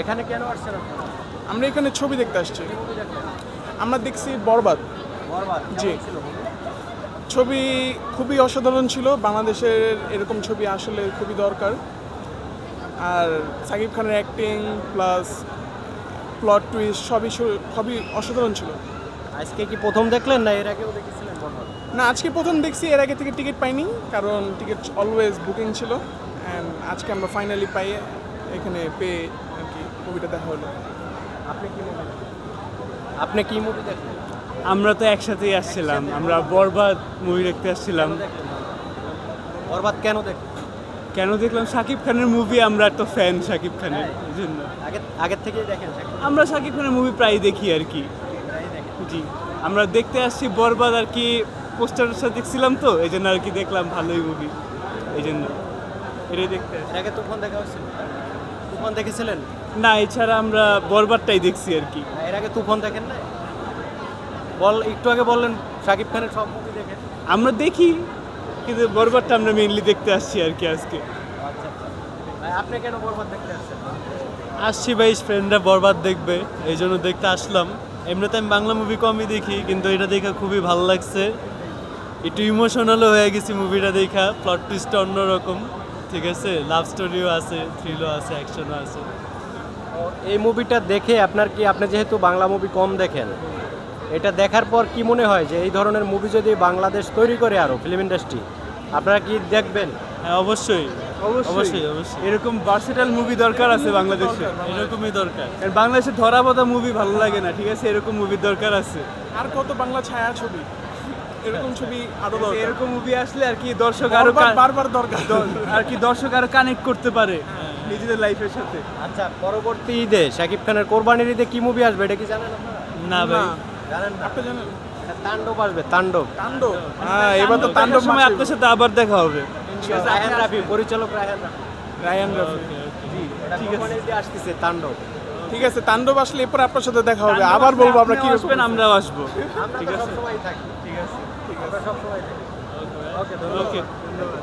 এখানে কেন আসছেন আমরা এখানে ছবি দেখতে আসছি? আমরা দেখছি বরবাদ। জি। ছবি? খুবই অসাধারণ ছিল। বাংলাদেশের এরকম ছবি আসলে খুবই দরকার। আর সাকিব খানের অ্যাক্টিং প্লাস প্লট টুইস্ট সবই সবই অসাধারণ ছিল। আজকে কি প্রথম দেখলেন না এর আগেও দেখেছিলেন না আজকে প্রথম দেখছি এর আগে থেকে টিকিট পাইনি কারণ টিকিট অলওয়েজ বুকিং ছিল। অ্যান্ড আজকে আমরা ফাইনালি পাই এখানে পেয়ে আর কি মুভিটা দেখা হলো। আপনি কি মুভি আপনি কি মুভি দেখলেন আমরা তো একসাথেই আসছিলাম আমরা বরবাদ মুভি দেখতে আসছিলাম। বরবাদ কেন দেখলেন কেন দেখলাম? শাকিব খানের মুভি আমরা তো ফ্যান শাকিব খানের হ্যাঁ। এই জন্য। আগে আগের থেকেই দেখেন আমরা শাকিব খানের মুভি প্রায় দেখি আর কি। জি। আমরা দেখতে আসছি বরবাদ আর কি পোস্টারের সাথে দেখছিলাম তো এই জন্য আর কি দেখলাম ভালোই মুভি এই জন্য এটাই দেখতে আগে তুফান দেখা হয়েছিল। তুফান দেখেছিলেন? না এছাড়া আমরা বরবাদটাই দেখছি আর কি। এর আগে তুফান দেখেন না বল একটু আগে বললেন শাকিব খানের সব মুভি দেখেন। আমরা দেখি কিন্তু বরবাদটা আমরা মেইনলি দেখতে আসছি আর কি আজকে। আচ্ছা ভাই আপনি কেন বরবাদ দেখতে আসছেন? আসছি ভাই ফ্রেন্ডরা বরবাদ দেখবে এই জন্য দেখতে আসলাম। এমনিতে আমি বাংলা মুভি কমই দেখি কিন্তু এটা দেখে খুবই ভালো লাগছে। একটু ইমোশনালও হয়ে গেছি মুভিটা দেখা প্লট টুইস্টটা অন্যরকম। ঠিক আছে? লাভ স্টোরিও আছে থ্রিলও আছে অ্যাকশনও আছে। এই মুভিটা দেখে আপনার কি আপনি যেহেতু বাংলা মুভি কম দেখেন এটা দেখার পর কি মনে হয় যে এই ধরনের মুভি যদি বাংলাদেশ তৈরি করে আরও ফিল্ম ইন্ডাস্ট্রি আপনারা কি দেখবেন? হ্যাঁ অবশ্যই। অবশ্যই। অবশ্যই এরকম ভার্সেটাল মুভি দরকার আছে বাংলাদেশে। এরকমই দরকার। বাংলাদেশে ধরা বাঁধা মুভি ভালো লাগে না ঠিক আছে? এরকম মুভির দরকার আছে। আর কত বাংলা ছায়া ছবি? এরকম ছবি আরও দরকার। এরকম মুভি আসলে আর কি দর্শক আরও বারবার বারবার দরকার। আর কি দর্শক আরও কানেক্ট করতে পারে নিজেদের লাইফের সাথে। আচ্ছা পরবর্তী ঈদে শাকিব খানের কোরবানির ঈদে কি মুভি আসবে? এটা কি জানেন আপনারা? না ভাই। জানেন না? আপনি জানেন? তাণ্ডব আসবে তাণ্ডব। তাণ্ডব? হ্যাঁ এবার তো তাণ্ডব সময় আপনার সাথে আবার দেখা হবে। রায়হান রাফি পরিচালক রায়হান রাফি। রায়ান রাফি। কোরবানির ঈদে আসতেছে তাণ্ডব। ঠিক আছে তাণ্ডব আসলে এরপর আপনার সাথে দেখা হবে। আবার বলব আমরা কি আসবেন আমরাও আসব। সবসময় থাকি। ঠিক আছে। আমরা সবসময় ওকে ধন্যবাদ।